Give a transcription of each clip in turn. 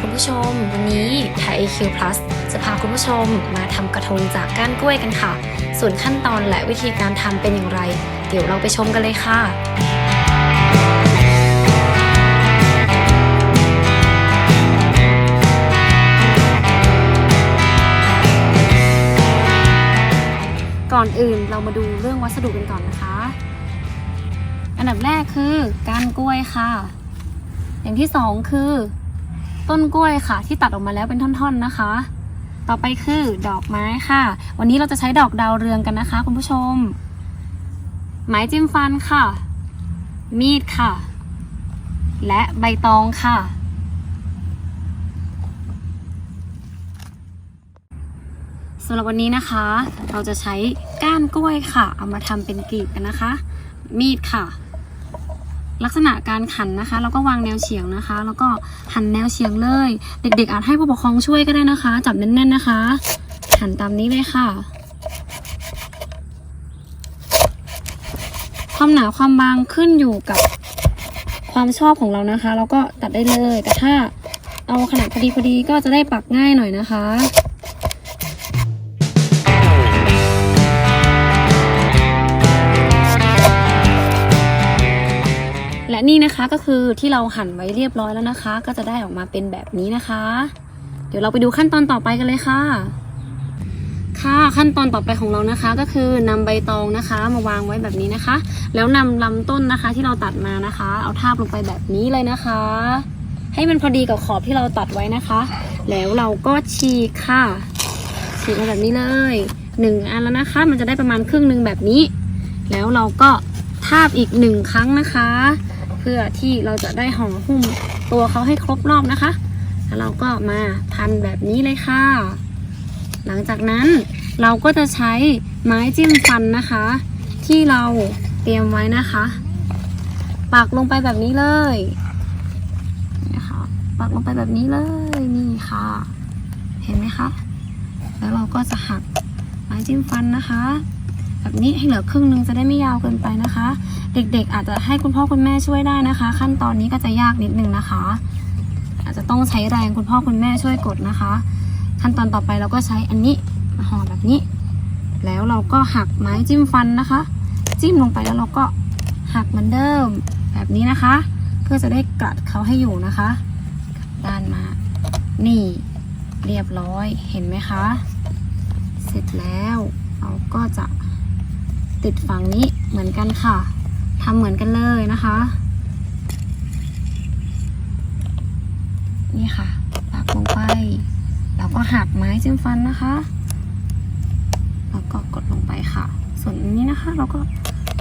คุณผู้ชม วันนี้ไทย AQ Plus จะพาคุณผู้ชมมาทำกระทงจากก้านกล้วยกันค่ะ ส่วนขั้นตอนและวิธีการทำเป็นอย่างไร เดี๋ยวเราไปชมกันเลยค่ะก่อนอื่นเรามาดูเรื่องวัสดุกันก่อนนะคะ อันดับแรกคือก้านกล้วยค่ะ อย่างที่สองคือ ต้นกล้วยค่ะ ที่ตัดออกมาแล้วเป็นท่อนๆนะคะ ต่อไปคือดอกไม้ค่ะ วันนี้เราจะใช้ดอกดาวเรืองกันนะคะ คุณผู้ชม ไม้จิ้มฟันค่ะ มีดค่ะ และใบตองค่ะ สำหรับวันนี้นะคะ เราจะใช้ก้านกล้วยค่ะ เอามาทำเป็นกลีบกันนะคะ มีดค่ะ ลักษณะการขันนะคะ แล้วก็วางแนวเฉียงนะคะ แล้วก็หันแนวเฉียงเลย เด็ก ๆ อาจให้ผู้ปกครองช่วยก็ได้นะคะ จับแน่น ๆ นะคะ หันตามนี้เลยค่ะ ความหนาความบางขึ้นอยู่กับความชอบของเรานะคะ แล้วก็ตัดได้เลย แต่ถ้าเอาขนาดพอดีพอดีก็จะได้ปักง่ายหน่อยนะคะ และนี่นะคะก็คือที่เราหั่นไว้เรียบร้อยแล้วนะคะ ก็จะได้ออกมาเป็นแบบนี้นะคะ เดี๋ยวเราไปดูขั้นตอนต่อไปกันเลยค่ะ ค่ะขั้นตอนต่อไปของเรานะคะ ก็คือนำใบตองนะคะ มาวางไว้แบบนี้นะคะ แล้วนำลำต้นนะคะที่เราตัดมานะคะ เอาทาบลงไปแบบนี้เลยนะคะ ให้มันพอดีกับขอบที่เราตัดไว้นะคะ แล้วเราก็ฉีกค่ะฉีกมาแบบนี้เลยหนึ่งอันแล้วนะคะ มันจะได้ประมาณครึ่งหนึ่งแบบนี้ แล้วเราก็ทาบอีกหนึ่งครั้งนะคะ พื่อที่เราจะได้ห่อหุ้มตัวเขาให้ครบรอบนะคะ แล้วเราก็มาพันแบบนี้เลยค่ะ หลังจากนั้นเราก็จะใช้ไม้จิ้มฟันนะคะ ที่เราเตรียมไว้นะคะ ปักลงไปแบบนี้เลยนี่นะคะปักลงไปแบบนี้เลยนี่ค่ะ เห็นไหมคะ แล้วเราก็จะหักไม้จิ้มฟันนะคะ แบบนี้ให้เหลือครึ่งหนึงจะได้ไม่ยาวเกินไปนะคะ เด็กๆ อาจจะให้คุณพ่อคุณแม่ช่วยได้นะคะ ขั้นตอนนี้ก็จะยากนิดนึงนะคะ อาจจะต้องใช้แรงคุณพ่อคุณแม่ช่วยกดนะคะ ขั้นตอนต่อไปเราก็ใช้อันนี้มาห่อแบบนี้ แล้วเราก็หักไม้จิ้มฟันนะคะ จิ้มลงไปแล้วเราก็หักเหมือนเดิมแบบนี้นะคะ เพื่อจะได้กัดเขาให้อยู่นะคะด้านมา นี่เรียบร้อยเห็นไหมคะ เสร็จแล้วเราก็จะ ติดฝั่งนี้เหมือนกันค่ะทำเหมือนกันเลยนะคะ นี่ค่ะปักลงไป แล้วก็หักไม้จิ้มฟันนะคะ แล้วก็กดลงไปค่ะ ส่วนอันนี้นะคะ เราก็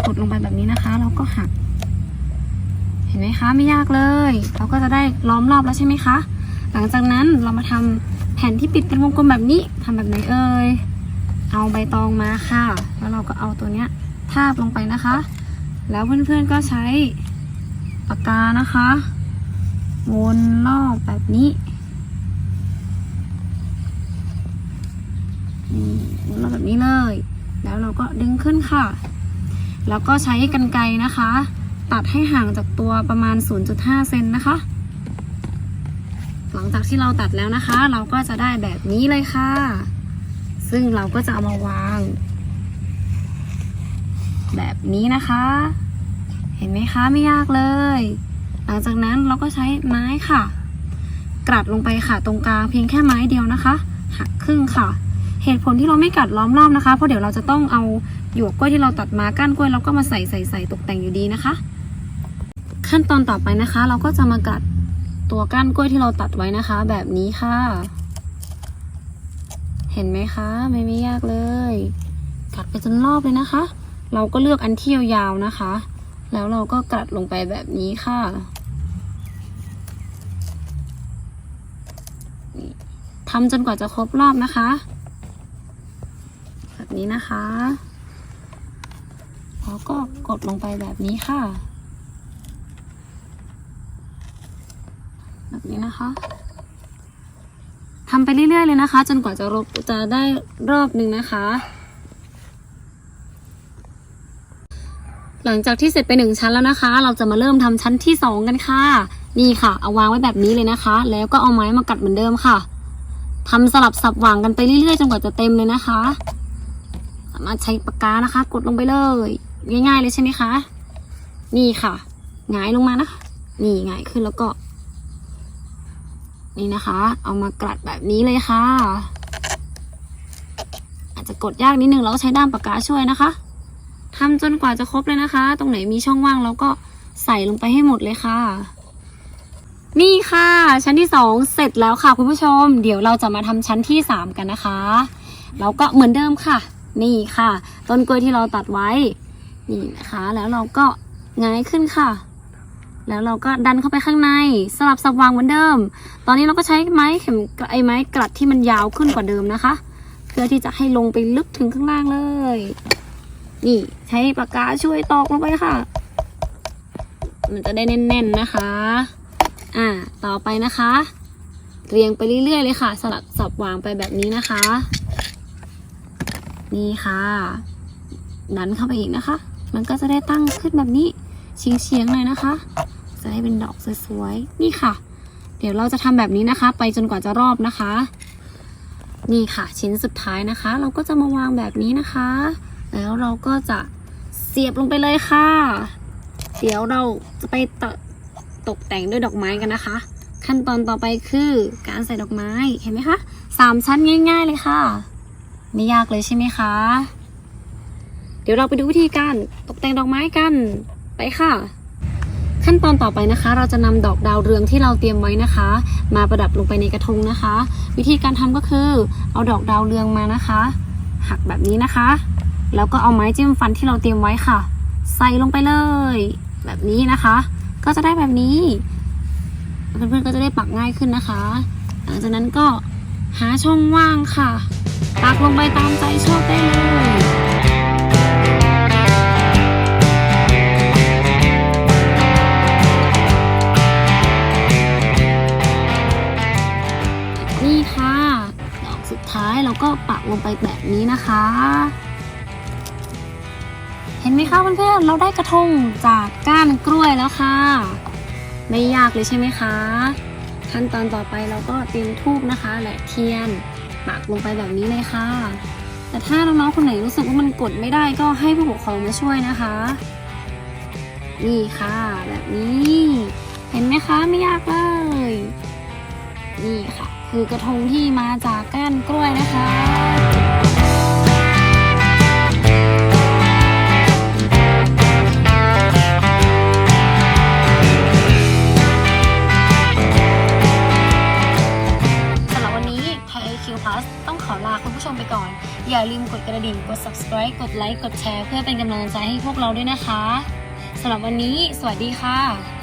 กดลงไปแบบนี้นะคะ แล้วก็หัก เห็นไหมคะไม่ยากเลย เราก็จะได้ล้อมรอบแล้วใช่ไหมคะ หลังจากนั้นเรามาทำแผ่นที่ปิดเป็นวงกลมแบบนี้ทำแบบไหนเอ่ย เอาใบตองมาค่ะ แล้วเราก็เอาตัวเนี้ยทาบลงไปนะคะ แล้วเพื่อนๆก็ใช้ปากกานะคะ วนรอบแบบนี้วนรอบแบบนี้เลย แล้วเราก็ดึงขึ้นค่ะ แล้วก็ใช้กรรไกรนะคะ ตัดให้ห่างจากตัวประมาณ 0.5 เซนนะคะ หลังจากที่เราตัดแล้วนะคะ เราก็จะได้แบบนี้เลยค่ะ ซึ่งเราก็จะเอามาวาง แบบนี้นะคะ เห็นไหมคะไม่ยากเลย หลังจากนั้นเราก็ใช้ไม้ค่ะ กรัดลงไปค่ะตรงกลางเพียงแค่ไม้เดียวนะคะ หักครึ่งค่ะ เหตุผลที่เราไม่กัดล้อมรอบนะคะ เพราะเดี๋ยวเราจะต้องเอาหยวกกล้วยที่เราตัดมาก้านกล้วยเราก็มาใส่ใส่ใส่ตกแต่งอยู่ดีนะคะ ขั้นตอนต่อไปนะคะ เราก็จะมากัดตัวก้านกล้วยที่เราตัดไว้นะคะ แบบนี้ค่ะ เห็นไหมคะ ไม่ไม่ยากเลย กัดไปจนรอบเลยนะคะ เราก็เลือกอันที่ยาวๆนะคะ แล้วเราก็กัดลงไปแบบนี้ค่ะทำจนกว่าจะครบรอบนะคะ แบบนี้นะคะแล้วก็กดลงไปแบบนี้ค่ะ แบบนี้นะคะ ทำไปเรื่อยๆเลยนะคะ จนกว่าจะรบจะได้รอบหนึ่งนะคะ หลังจากที่เสร็จไปหนึ่งชั้นแล้วนะคะ เราจะมาเริ่มทำชั้นที่สองกันค่ะ นี่ค่ะ เอาวางไว้แบบนี้เลยนะคะ แล้วก็เอาไม้มากัดเหมือนเดิมค่ะทำสลับสับวางกันไปเรื่อยๆจนกว่าจะเต็มเลยนะคะ สามารถใช้ปากกานะคะ กดลงไปเลย ง่ายๆเลยใช่ไหมคะ นี่ค่ะหงายลงมานะคะ นี่หงายขึ้นแล้วก็ นี่นะคะ เอามากลัดแบบนี้เลยค่ะ อาจจะกดยากนิดนึงเราก็ใช้ด้ามปากกาช่วยนะคะทำจนกว่าจะครบเลยนะคะ ตรงไหนมีช่องว่างเราก็ใส่ลงไปให้หมดเลยค่ะ นี่ค่ะ ชั้นที่สองเสร็จแล้วค่ะคุณผู้ชม เดี๋ยวเราจะมาทำชั้นที่สามกันนะคะเราก็เหมือนเดิมค่ะ นี่ค่ะ ต้นกล้วยที่เราตัดไว้ นี่นะคะ แล้วเราก็หงายขึ้นค่ะ แล้วเราก็ดันเข้าไปข้างในสลับสับวางเหมือนเดิม ตอนนี้เราก็ใช้ไม้เข็มไอ้ไม้กลัดที่มันยาวขึ้นกว่าเดิมนะคะ เพื่อที่จะให้ลงไปลึกถึงข้างล่างเลย นี่ใช้ปากกาช่วยตอกลงไปค่ะ มันจะได้แน่นๆนะคะ อ่า ต่อไปนะคะ เรียงไปเรื่อยๆเลยค่ะ สลับสับวางไปแบบนี้นะคะ นี่ค่ะ ดันเข้าไปอีกนะคะ มันก็จะได้ตั้งขึ้นแบบนี้เฉียงๆเลยนะคะ จะได้เป็นดอกสวยๆ นี่ค่ะ เดี๋ยวเราจะทำแบบนี้นะคะ ไปจนกว่าจะรอบนะคะ นี่ค่ะชิ้นสุดท้ายนะคะ เราก็จะมาวางแบบนี้นะคะ แล้วเราก็จะเสียบลงไปเลยค่ะ เดี๋ยวเราจะไปตตกแต่งด้วยดอกไม้กันนะคะ ขั้นตอนต่อไปคือการใส่ดอกไม้เห็นไหมคะสามชั้นง่าย ๆเลยค่ะ ไม่ยากเลยใช่ไหมคะ เดี๋ยวเราไปดูวิธีการตกแต่งดอกไม้กันไปค่ะ ขั้นตอนต่อไปนะคะ เราจะนำดอกดาวเรืองที่เราเตรียมไว้นะคะ มาประดับลงไปในกระทงนะคะ วิธีการทำก็คือเอาดอกดาวเรืองมานะคะ หักแบบนี้นะคะ แล้วก็เอาไม้จิ้มฟันที่เราเตรียมไว้ค่ะ ใส่ลงไปเลย แบบนี้นะคะ ก็จะได้แบบนี้เพื่อนๆก็จะได้ปักง่ายขึ้นนะคะ หลังจากนั้นก็หาช่องว่างค่ะ ปักลงไปตามใจชอบได้เลย เห็นไหมคะเพื่อนๆเราได้กระทงจากก้านกล้วยแล้วค่ะ ไม่ยากเลยใช่ไหมคะ ขั้นตอนต่อไปเราก็เตรียมทูบนะคะและเทียนปักลงไปแบบนี้เลยค่ะ แต่ถ้าน้องๆคนไหนรู้สึกว่ามันกดไม่ได้ก็ให้ผู้ปกครองมาช่วยนะคะ นี่ค่ะ แบบนี้ เห็นไหมคะไม่ยากเลยนี่ค่ะ คือกระทงที่มาจากก้านกล้วยนะคะ อย่าลืมกดกระดิ่ง กด subscribe กดไลค์ กดแชร์ เพื่อเป็นกำลังใจให้พวกเราด้วยนะคะสำหรับวันนี้ สวัสดีค่ะ